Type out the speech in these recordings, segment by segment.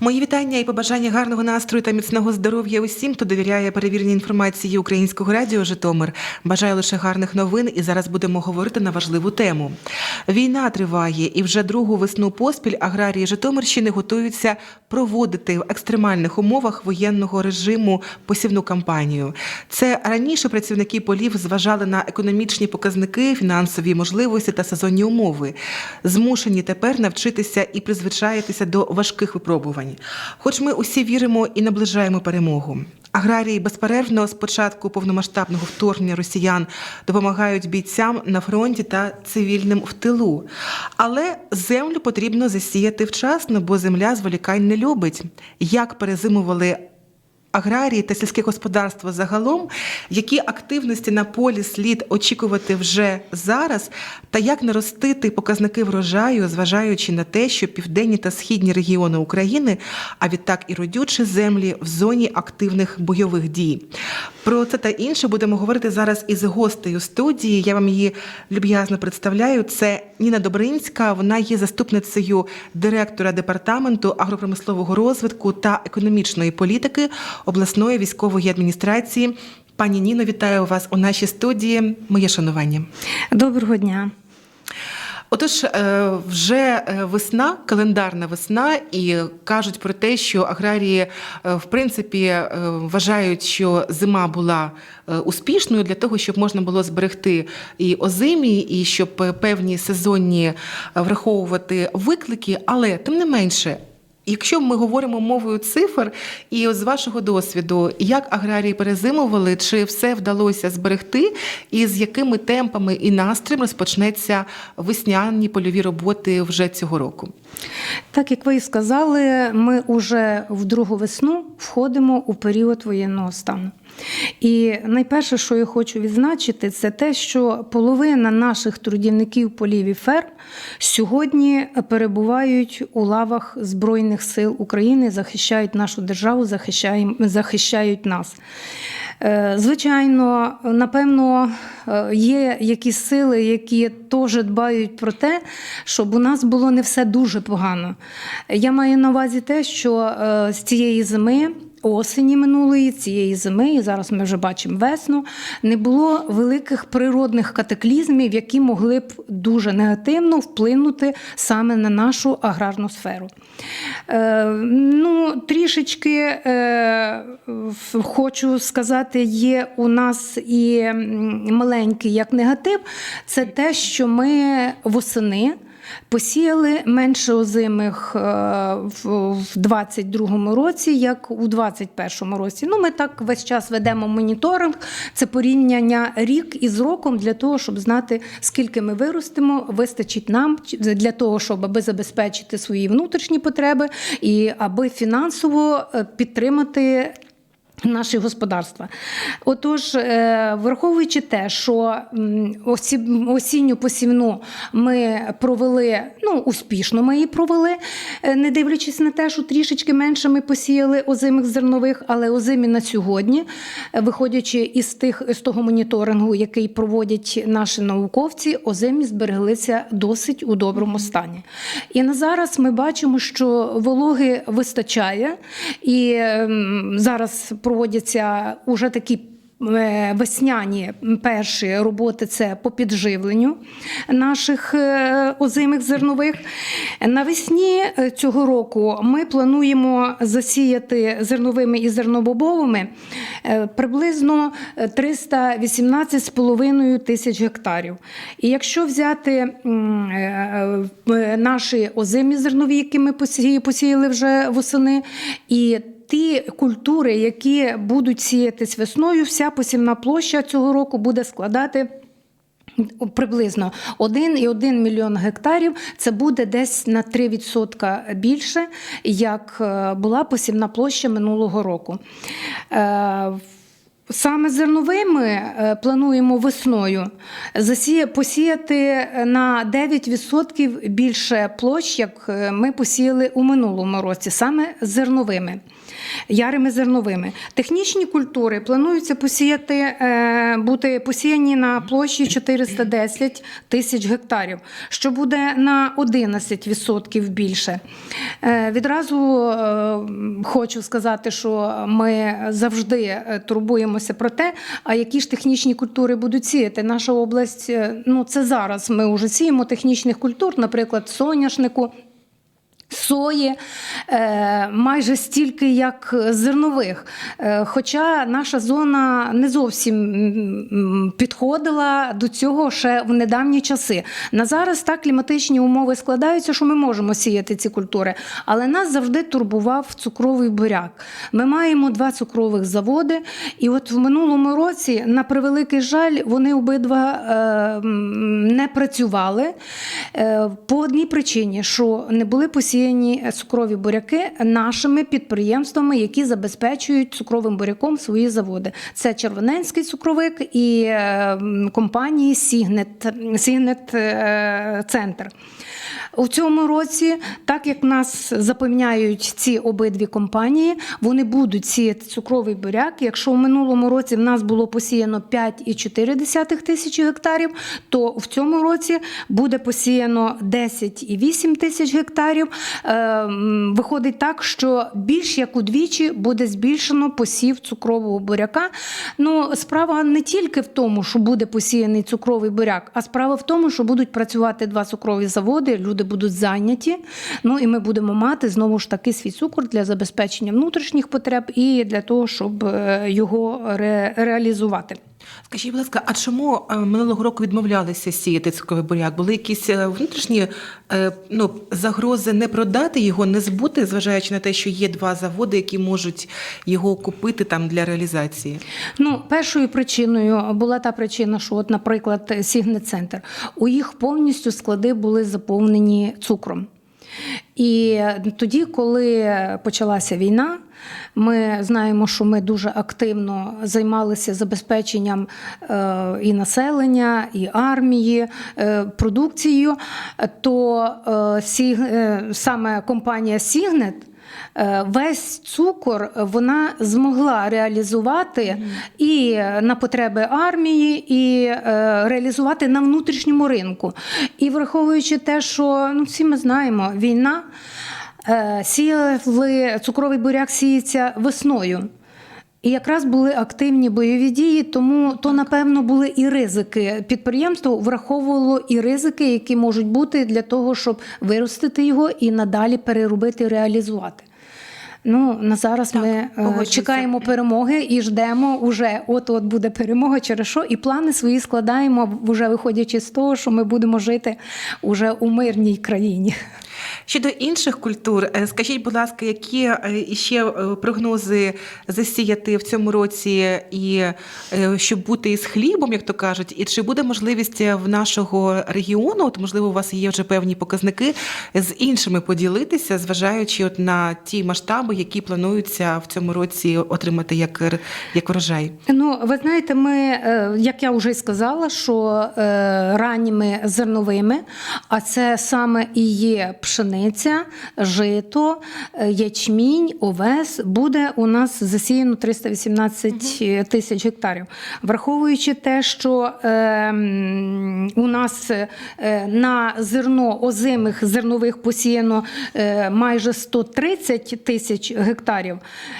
Мої вітання і побажання гарного настрою та міцного здоров'я усім, хто довіряє перевіреній інформації українського радіо Житомир. Бажаю лише гарних новин, і зараз будемо говорити на важливу тему. Війна триває, і вже другу весну поспіль аграрії Житомирщини готуються проводити в екстремальних умовах воєнного режиму посівну кампанію. Це раніше працівники полів зважали на економічні показники, фінансові можливості та сезонні умови. Змушені тепер навчитися і призвичаїтися до важких випробувань. Хоч ми усі віримо і наближаємо перемогу. Аграрії безперервно з початку повномасштабного вторгнення росіян допомагають бійцям на фронті та цивільним в тилу. Але землю потрібно засіяти вчасно, бо земля зволікань не любить. Як перезимували аграрії та сільське господарство загалом, які активності на полі слід очікувати вже зараз, та як наростити показники врожаю, зважаючи на те, що південні та східні регіони України, а відтак і родючі землі в зоні активних бойових дій. Про це та інше будемо говорити зараз із гостею студії. Я вам її люб'язно представляю. Це Ніна Добринська. Вона є заступницею директора департаменту агропромислового розвитку та економічної політики обласної військової адміністрації. Пані Ніно, вітаю вас у нашій студії. Моє шанування. Доброго дня. Отож, е, вже е, весна, календарна весна, і кажуть про те, що аграрії е, в принципі вважають, що зима була успішною для того, щоб можна було зберегти і озимі, і щоб певні сезонні враховувати виклики, але тим не менше. Якщо ми говоримо мовою цифр, і з вашого досвіду, як аграрії перезимували, чи все вдалося зберегти, і з якими темпами і настроєм розпочнеться весняні польові роботи вже цього року? Так як ви і сказали, ми вже в другу весну входимо у період воєнного стану. І найперше, що я хочу відзначити, це те, що половина наших трудівників полів і ферм сьогодні перебувають у лавах Збройних сил України, захищають нашу державу, захищають, нас. Е, Звичайно, напевно, е, є якісь сили, які теж дбають про те, щоб у нас було не все дуже погано. Я маю на увазі те, що е, з цієї зими. Осені минулої цієї зими, і зараз ми вже бачимо весну, не було великих природних катаклізмів, які могли б дуже негативно вплинути саме на нашу аграрну сферу. Е, ну, Трішечки е, хочу сказати, є у нас і маленький як негатив, це те, що ми восени. Посіяли менше озимих е, в 22-му році, як у 21-му році. Ну, ми так весь час ведемо моніторинг. Це порівняння рік із роком для того, щоб знати, скільки ми виростемо, вистачить нам для того, щоб аби забезпечити свої внутрішні потреби і аби фінансово е, підтримати. Наші господарства. Отож, е, враховуючи те, що осінню посівну ми провели, ну, успішно ми її провели, е, не дивлячись на те, що трішечки менше ми посіяли озимих зернових, але озимі на сьогодні, е, виходячи із тих з того моніторингу, який проводять наші науковці, озимі збереглися досить у доброму стані. І на зараз ми бачимо, що вологи вистачає, і ем, зараз проводяться уже такі. е, Весняні перші роботи це по підживленню наших е, озимих зернових. Навесні е, цього року ми плануємо засіяти зерновими і зернобобовими приблизно 318,5 тисяч гектарів. І якщо взяти наші озимі зернові, які ми посіяли вже восени, і ті культури, які будуть сіятись весною, вся посівна площа цього року буде складати. Приблизно 1,1 мільйон гектарів це буде десь на 3% більше, як е, була посівна площа минулого року. Е, Саме зерновими е, плануємо весною посіяти на 9% більше площ, як ми посіяли у минулому році, саме зерновими. Ярими зерновими. Технічні культури плануються посіяти, е, бути посіяні на площі 410 тисяч гектарів, що буде на 11% більше. Е, Відразу е, хочу сказати, що ми завжди турбуємося про те, а які ж технічні культури будуть сіяти. Наша область, ну це зараз ми вже сіємо технічних культур, наприклад, соняшнику. Сої е, майже стільки, як зернових. Е, хоча наша зона не зовсім підходила до цього ще в недавні часи. На зараз так кліматичні умови складаються, що ми можемо сіяти ці культури. Але нас завжди турбував цукровий буряк. Ми маємо два цукрових заводи, і от в минулому році, на превеликий жаль, вони обидва е, не працювали по одній причині, що не були посіяні цукрові буряки нашими підприємствами, які забезпечують цукровим буряком свої заводи. Це Червоненський цукровик і е, компанії Сігнет, Сігнет е, Центр. У цьому році, так як нас запевняють ці обидві компанії, вони будуть сіяти цукровий буряк. Якщо в минулому році в нас було посіяно 5,4 тисячі гектарів, то в цьому році буде посіяно 10,8 тисяч гектарів. Е, Виходить так, що більш як удвічі буде збільшено посів цукрового буряка. Ну, справа не тільки в тому, що буде посіяний цукровий буряк, а справа в тому, що будуть працювати два цукрові заводи, люди будуть зайняті. Ну і ми будемо мати знову ж таки свій цукор для забезпечення внутрішніх потреб і для того, щоб е, його ре- реалізувати. Скажіть, будь ласка, а чому е, минулого року відмовлялися сіяти цукровий буряк? Були якісь е, внутрішні е, ну, загрози не продати його, не збути, зважаючи на те, що є два заводи, які можуть його купити там для реалізації? Ну, першою причиною була та причина, що, от, наприклад, Сігнет-центр, у їх повністю склади були заповнені цукром. І тоді, коли почалася війна, ми знаємо, що ми дуже активно займалися забезпеченням е, і населення, і армії е, продукцією, то е, саме компанія Сігнет. Весь цукор вона змогла реалізувати і на потреби армії, і реалізувати на внутрішньому ринку. І враховуючи те, що ну, всі ми знаємо, війна сіяли цукровий буряк сіється весною. І якраз були активні бойові дії, тому то, напевно, були і ризики. Підприємство враховувало і ризики, які можуть бути для того, щоб виростити його і надалі переробити, реалізувати. Ну, на зараз Так, ми е, погоджуюся. чекаємо перемоги і ждемо уже от-от буде перемога, через що і плани свої складаємо, вже виходячи з того, що ми будемо жити уже у мирній країні. Щодо інших культур, е, скажіть, будь ласка, які е, іще е, прогнози засіяти в цьому році, і щоб бути із хлібом, як то кажуть, і чи буде можливість в нашого регіону, от можливо, у вас є вже певні показники з іншими поділитися, зважаючи от на ті масштаби, які плануються в цьому році отримати як, як врожай? Ну, ви знаєте, ми, е, як я вже сказала, що е, ранніми зерновими, а це саме і є пшениця, жито, е, ячмінь, овес, буде у нас засіяно 318 тисяч гектарів. Враховуючи те, що е, у нас е, на зерно озимих зернових посіяно е, майже 130 тисяч гектарів.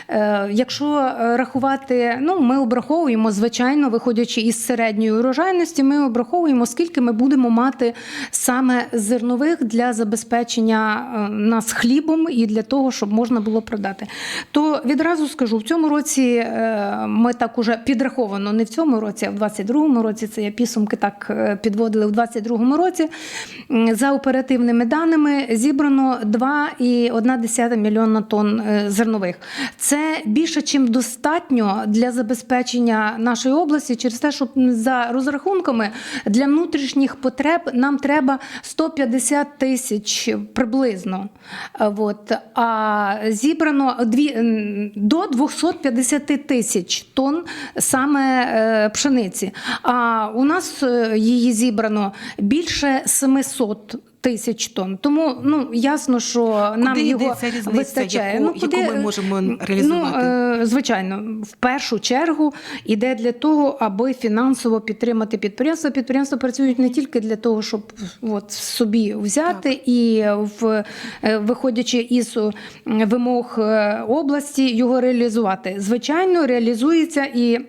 Е, Якщо е, рахувати, ну ми обраховуємо, звичайно, виходячи із середньої урожайності, ми обраховуємо, скільки ми будемо мати саме зернових для забезпечення е, нас хлібом і для того, щоб можна було продати. То відразу скажу, в цьому році ми так уже підраховано, не в цьому році, а в 22-му році. Це я підсумки так підводили в 22-му році. За оперативними даними зібрано 2,1 мільйона тонн зернових. Це більше, чим достатньо для забезпечення нашої області, через те, що за розрахунками для внутрішніх потреб нам треба 150 тисяч приблизно. Е, От. А зібрано дві, до 250 тисяч тонн саме е, пшениці. А у нас е, її зібрано більше 700 тисяч тонн. Тому ну ясно, що нам його різниця, вистачає. яку- яку ми можемо реалізувати? Ну, е, звичайно, в першу чергу йде для того, аби фінансово підтримати підприємства. Підприємства працюють не тільки для того, щоб от собі взяти і в е, виходячи із е, вимог е, області його реалізувати. Звичайно, реалізується і.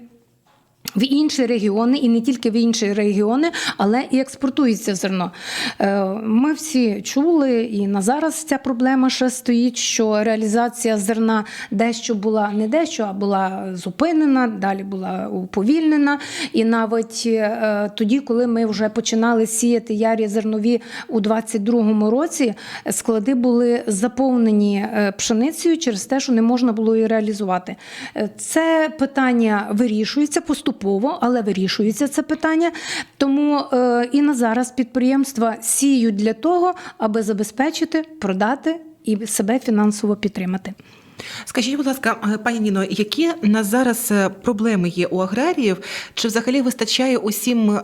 В інші регіони, і не тільки в інші регіони, але і експортується зерно. Е, Ми всі чули, і на зараз ця проблема ще стоїть, що реалізація зерна дещо була не дещо, а була зупинена, далі була уповільнена. І навіть е, тоді, коли ми вже починали сіяти ярі зернові у 22-му році, склади були заповнені е, пшеницею через те, що не можна було її реалізувати. Це питання вирішується поступово, але вирішується це питання. Тому е, і на зараз підприємства сіють для того, аби забезпечити, продати і себе фінансово підтримати. Скажіть, будь ласка, е, пані Ніно, які на зараз е, проблеми є у аграріїв? Чи взагалі вистачає усім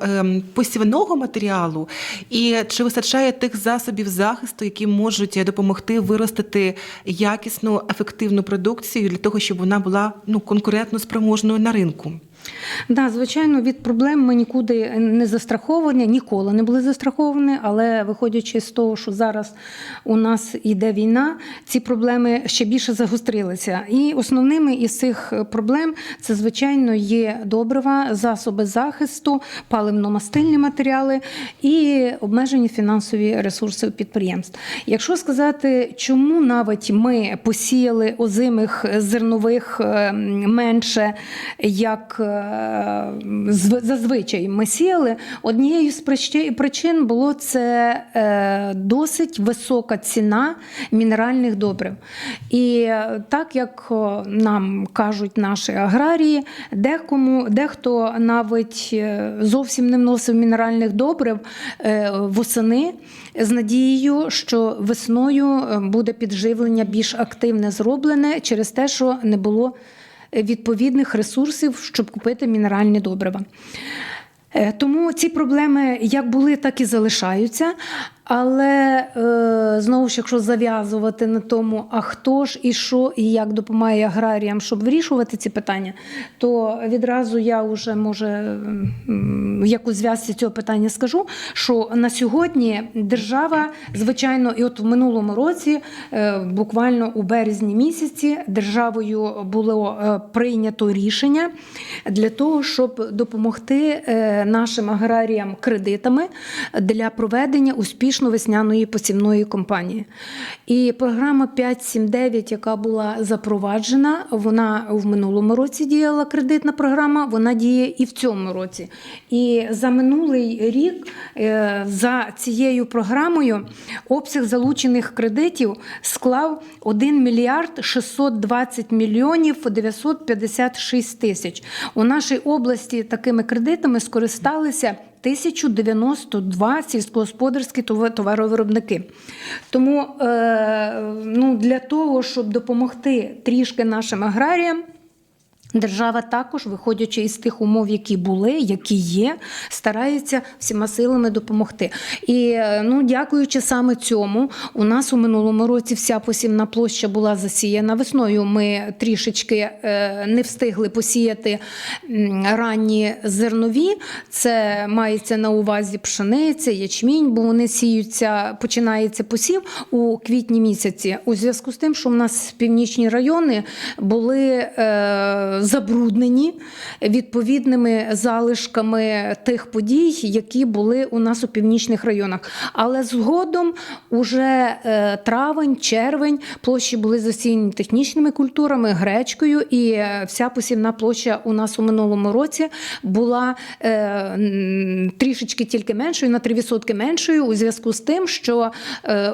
посівного матеріалу, і чи вистачає тих засобів захисту, які можуть допомогти виростити якісну ефективну продукцію для того, щоб вона була ну конкурентно спроможною на ринку? Да, звичайно, від проблем ми нікуди не застраховані, ніколи не були застраховані, але виходячи з того, що зараз у нас йде війна, ці проблеми ще більше загострилися. І основними із цих проблем це, звичайно, є добрива, засоби захисту, паливно-мастильні матеріали і обмежені фінансові ресурси підприємств. Якщо сказати, чому навіть ми посіяли озимих зернових е, менше, як зазвичай ми сіяли, однією з причин було це е, досить висока ціна мінеральних добрив. І е, так як нам кажуть наші аграрії, декому, дехто навіть е, зовсім не вносив мінеральних добрив восени з надією, що весною буде підживлення більш активне зроблене через те, що не було відповідних ресурсів, щоб купити мінеральні добрива. Е, Тому ці проблеми як були, так і залишаються. Але е, знову ж, якщо зав'язувати на тому, а хто ж і що, і як допомагає аграріям, щоб вирішувати ці питання, то відразу я вже може м, як зв'язці цього питання скажу, що на сьогодні держава, звичайно, і от в минулому році, е, буквально у березні місяці, державою було е, прийнято рішення для того, щоб допомогти е, нашим аграріям кредитами для проведення успішної весняної посівної кампанії. І програма 5.7.9, яка була запроваджена, вона в минулому році діяла кредитна програма, вона діє і в цьому році. І за минулий рік е, за цією програмою обсяг залучених кредитів склав 1 мільярд 620 мільйонів 956 тисяч. У нашій області такими кредитами скористалися 1092 сільськогосподарські товар- товаровиробники. Тому е, ну, для того, щоб допомогти трішки нашим аграріям, Держава також, виходячи із тих умов, які були, які є, старається всіма силами допомогти. І е, ну, дякуючи саме цьому, у нас у минулому році вся посівна площа була засіяна весною. Ми трішечки е, не встигли посіяти ранні зернові. Це мається на увазі пшениця, ячмінь, бо вони сіються, починається посів у квітні місяці. У зв'язку з тим, що в нас північні райони були е, забруднені відповідними залишками тих подій, які були у нас у північних районах. Але згодом, уже е, травень, червень, площі були засіяні технічними культурами, гречкою, і е, вся посівна площа у нас у минулому році була е, трішечки тільки меншою, на 3% меншою, у зв'язку з тим, що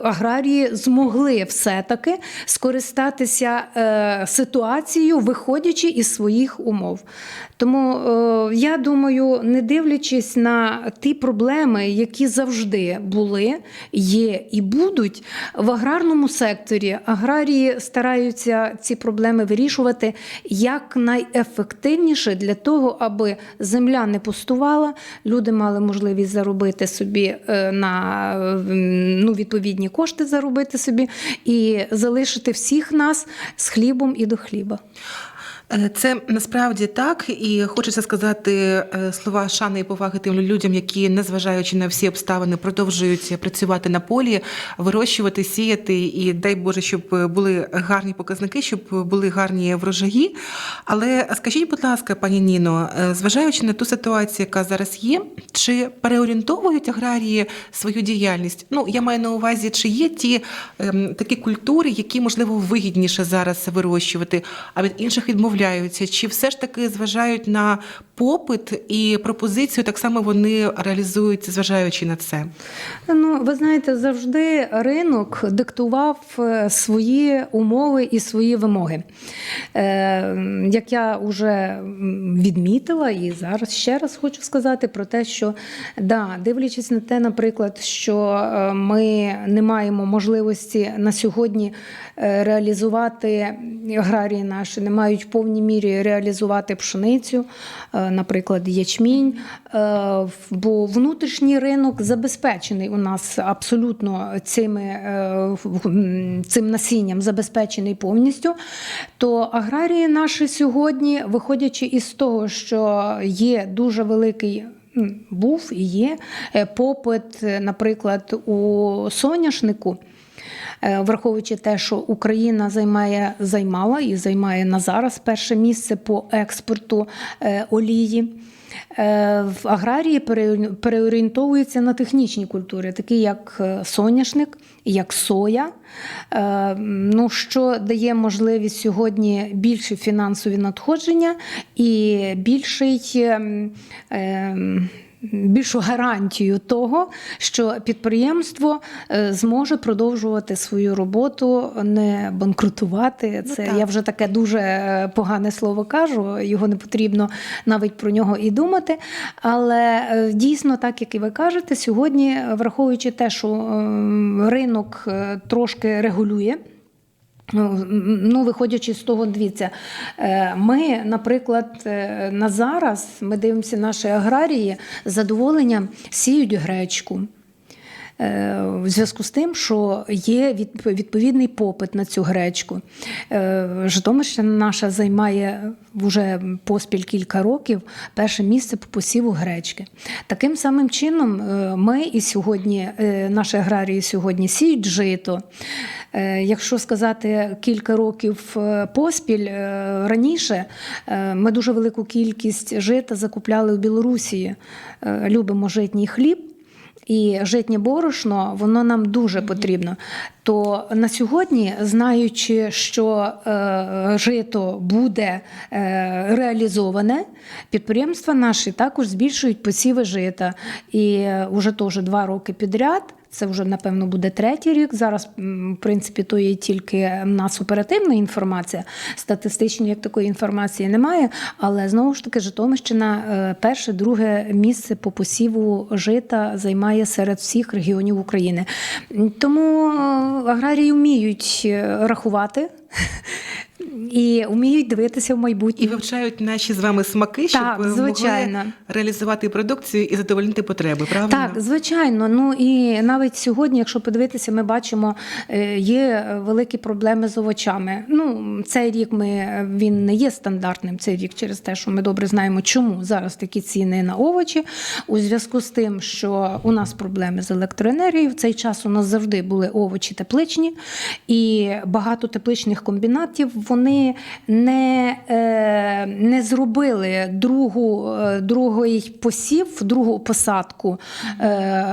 аграрії змогли все-таки скористатися е, ситуацією, виходячи із своїх умов. Тому е, я думаю, не дивлячись на ті проблеми, які завжди були, є і будуть в аграрному секторі, аграрії стараються ці проблеми вирішувати якнайефективніше для того, аби земля не пустувала, люди мали можливість заробити собі е, на ну, відповідні кошти заробити собі і залишити всіх нас з хлібом і до хліба. Е, Це насправді так, і хочеться сказати е, слова шани і поваги тим людям, які, незважаючи на всі обставини, продовжують працювати на полі, вирощувати, сіяти. І дай Боже, щоб були гарні показники, щоб були гарні врожаї. Але скажіть, будь ласка, пані Ніно, е, зважаючи на ту ситуацію, яка зараз є, чи переорієнтовують аграрії свою діяльність? Ну я маю на увазі, чи є ті ем, такі культури, які можливо вигідніше зараз вирощувати, а від інших відмовляються? Чи все ж таки зважають на попит і пропозицію, так само вони реалізують, зважаючи на це? Ну, ви знаєте, завжди ринок диктував е, свої умови і свої вимоги. Е, Як я вже відмітила, і зараз ще раз хочу сказати про те, що да, дивлячись на те, наприклад, що е, ми не маємо можливості на сьогодні реалізувати аграрії наші, не мають в повній мірі реалізувати пшеницю, е, наприклад, ячмінь. Е, Бо внутрішній ринок забезпечений у нас абсолютно цими, е, цим насінням, забезпечений повністю. То аграрії наші сьогодні, виходячи із того, що є дуже великий. Був і є попит, наприклад, у соняшнику. Е, Враховуючи те, що Україна займає займала і займає на зараз перше місце по експорту е, олії. Е, В аграрії переорі- переорієнтовуються на технічні культури, такі як соняшник, як соя, ну, що дає можливість сьогодні більші фінансові надходження і більший. Ем, ем, більшу гарантію того, що підприємство е, зможе продовжувати свою роботу, не банкрутувати. Це так. я вже таке дуже е, погане слово кажу. Його не потрібно навіть про нього і думати. Але е, дійсно, так як і ви кажете, сьогодні, враховуючи те, що е, ринок трошки регулює. Ну, Ну, виходячи з того, дивіться, е, ми, наприклад, е, на зараз ми дивимося наші аграрії з задоволенням сіють гречку. Е, В зв'язку з тим, що є відповідний попит на цю гречку. Е, Житомирщина наша займає вже поспіль кілька років перше місце по посіву гречки. Таким самим чином, е, ми і сьогодні, наші аграрії сьогодні сіють жито. Якщо сказати кілька років поспіль раніше, ми дуже велику кількість жита закупляли в Білорусі. Любимо житній хліб. І житнє борошно, воно нам дуже потрібно. То на сьогодні, знаючи, що е, жито буде е, реалізоване, підприємства наші також збільшують посіви жита. І е, вже теж два роки підряд. Це вже напевно буде третій рік. Зараз, в принципі, то є тільки в нас оперативна інформація. Статистичної як такої інформації немає. Але знову ж таки, Житомирщина е, перше, друге місце по посіву жита займає серед всіх регіонів України. Тому е, аграрії вміють е, рахувати. І вміють дивитися в майбутнє. І вивчають наші з вами смаки, щоб Так, могли звичайно. реалізувати продукцію і задовольнити потреби. Правильно? Так, звичайно. Ну і навіть сьогодні, якщо подивитися, ми бачимо, е, є великі проблеми з овочами. Ну, цей рік ми він не є стандартним. Цей рік через те, що ми добре знаємо, чому зараз такі ціни на овочі. У зв'язку з тим, що у нас проблеми з електроенергією. В цей час у нас завжди були овочі тепличні, і багато тепличних комбінатів вони не, е, не зробили другу, е, другий посів, другу посадку е,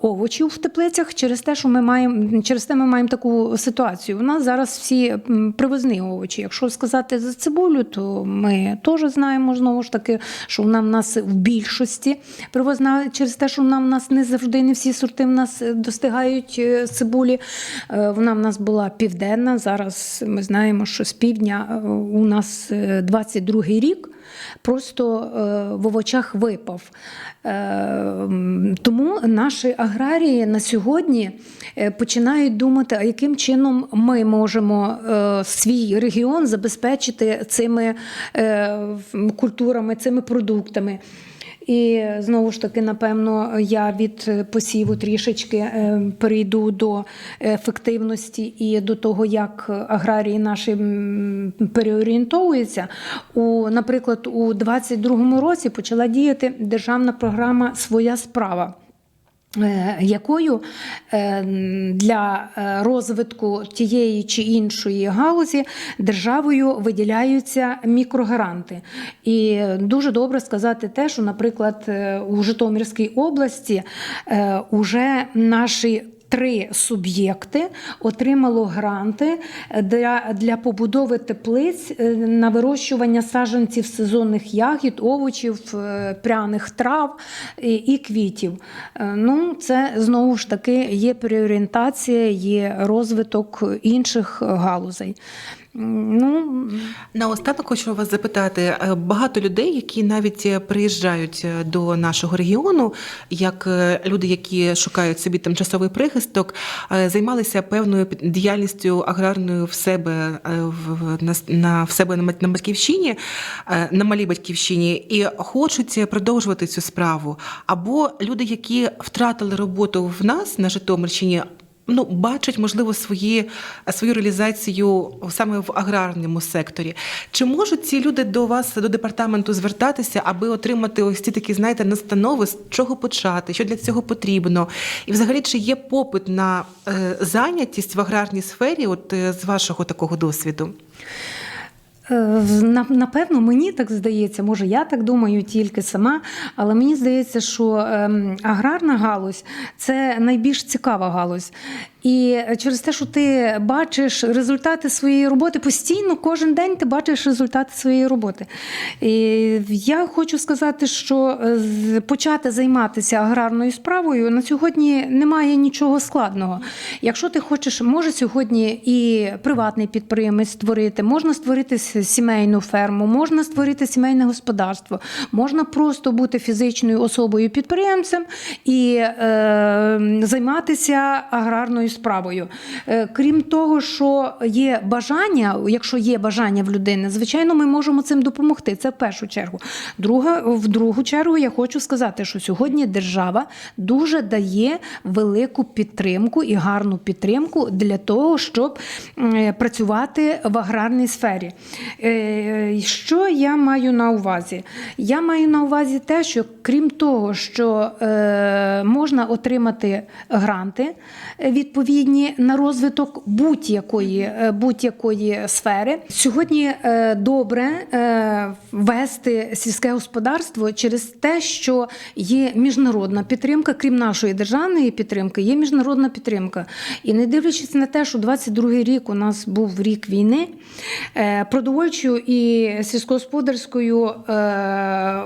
овочів в теплицях через те, що ми маємо через те ми маємо таку ситуацію. У нас зараз всі привозні овочі. Якщо сказати за цибулю, то ми теж знаємо знову ж таки, що вона в нас в більшості привозна через те, що вона в нас не завжди не всі сорти в нас достигають цибулі. Вона в нас була південна. Зараз ми знаємо, що з півдня е, у нас е, 22-й рік. Просто е, в овочах випав. Е, тому наші аграрії на сьогодні е, починають думати, а яким чином ми можемо е, свій регіон забезпечити цими е, культурами, цими продуктами. І знову ж таки, напевно, я від посіву трішечки е, перейду до ефективності і до того, як аграрії наші переорієнтовуються. У, наприклад, у 2022 році почала діяти державна програма Своя справа. Е, Якою е, для е, розвитку тієї чи іншої галузі державою виділяються мікрогранти. І дуже добре сказати те, що, наприклад, у Житомирській області уже наші Три суб'єкти отримало гранти для, для побудови теплиць е, на вирощування саджанців сезонних ягід, овочів, е, пряних трав і, квітів. Е, Ну, це знову ж таки є переорієнтація, є розвиток інших галузей. Ну, Наостанок хочу вас запитати: е, багато людей, які навіть е, приїжджають е, до нашого регіону, як люди, які шукають собі тимчасовий прихисток, займалися певною діяльністю аграрною в себе на, на в себе на батьківщині, на малій батьківщині, і хочуть продовжувати цю справу. Або люди, які втратили роботу в нас на Житомирщині. Ну, бачать, можливо, свої, свою реалізацію саме в аграрному секторі. Чи можуть ці люди до вас, до департаменту, звертатися, аби отримати ось ці такі, знаєте, настанови, з чого почати, що для цього потрібно? І взагалі, чи є попит на е, зайнятість в аграрній сфері, от е, з вашого такого досвіду? Е, на- Напевно, мені так здається, може, я так думаю тільки сама, але мені здається, що ем, аграрна галузь це найбільш цікава галузь. І через те, що ти бачиш результати своєї роботи постійно, кожен день ти бачиш результати своєї роботи. І я хочу сказати, що е, почати займатися аграрною справою на сьогодні немає нічого складного. Якщо ти хочеш, може сьогодні і приватний підприємець створити, можна створити сімейну ферму, можна створити сімейне господарство, можна просто бути фізичною особою підприємцем і е, займатися аграрною справою. Е, крім того, що є бажання, якщо є бажання в людини, звичайно, ми можемо цим допомогти. Це в першу чергу. Друга, в другу чергу я хочу сказати, що сьогодні держава дуже дає велику підтримку і гарну підтримку для того, щоб працювати в аграрній сфері. Е, Що я маю на увазі? Я маю на увазі те, що крім того, що е, можна отримати гранти е, відповідні на розвиток будь-якої е, будь-якої сфери. Сьогодні е, добре е, вести сільське господарство через те, що є міжнародна підтримка, крім нашої державної підтримки, є міжнародна підтримка. І не дивлячись на те, що 22-й рік у нас був рік війни, продовольчою і сільськогосподарською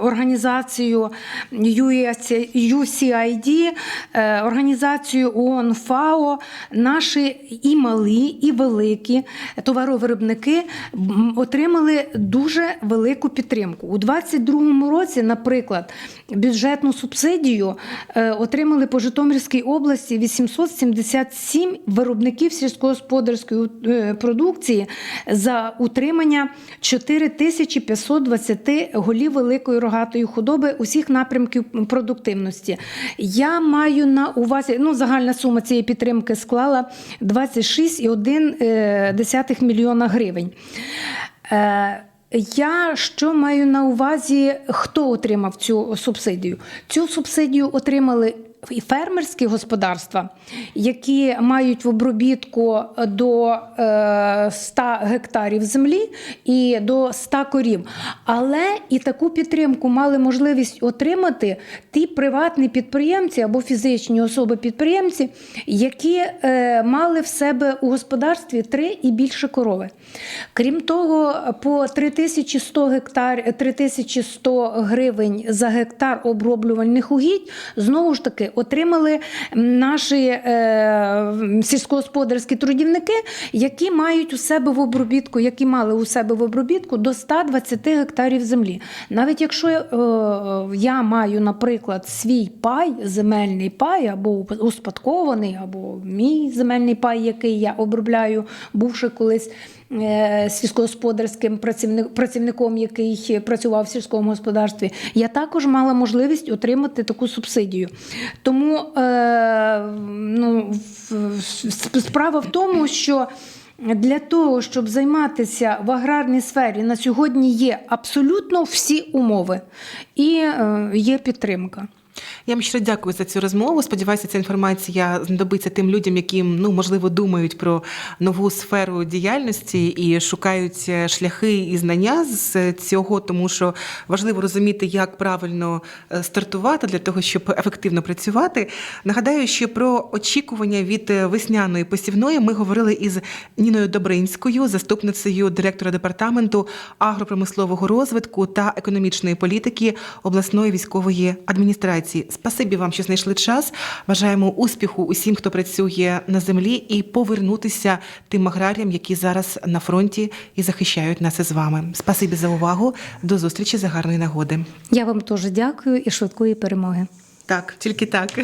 організацією US UCID, е, організацією ООН ФАО, наші і малі, і великі товаровиробники отримали дуже велику підтримку. У 2022 році, наприклад, бюджетну субсидію е, отримали по Житомирській області 877 виробників сільськогосподарської е, продукції за утримання 4520 голів великої рогатої худоби усіх напрямків продуктивності. Я маю на увазі, ну, загальна сума цієї підтримки склала 26,1 мільйона гривень. Е, я що маю на увазі, хто отримав цю субсидію? Цю субсидію отримали і фермерські господарства, які мають в обробітку до е, 100 гектарів землі і до 100 корів. Але і таку підтримку мали можливість отримати ті приватні підприємці або фізичні особи-підприємці, які е, мали в себе у господарстві три і більше корови. Крім того, по 3100 гектар, 3100 гривень за гектар оброблювальних угідь знову ж таки отримали наші е, сільськогосподарські трудівники, які мають у себе в обробітку, які мали у себе в обробітку до 120 гектарів землі. Навіть якщо е, я маю, наприклад, свій пай, земельний пай, або успадкований, або мій земельний пай, який я обробляю, бувши колись сільськогосподарським працівник, працівником, який працював в сільському господарстві, я також мала можливість отримати таку субсидію. Тому е, ну, справа в тому, що для того, щоб займатися в аграрній сфері, на сьогодні є абсолютно всі умови і е, є підтримка. Я вам щиро дякую за цю розмову. Сподіваюся, ця інформація знадобиться тим людям, які ну можливо думають про нову сферу діяльності і шукають е, шляхи і знання з цього, тому що важливо розуміти, як правильно е, стартувати для того, щоб ефективно працювати. Нагадаю, що про очікування від е, весняної посівної ми говорили із Ніною Добринською, заступницею директора департаменту агропромислового розвитку та економічної політики обласної військової адміністрації. Спасибі вам, що знайшли час. Бажаємо успіху усім, хто працює на землі, і повернутися тим аграріям, які зараз на фронті і захищають нас із вами. Спасибі за увагу. До зустрічі за гарної нагоди. Я вам теж дякую і швидкої перемоги. Так, тільки так.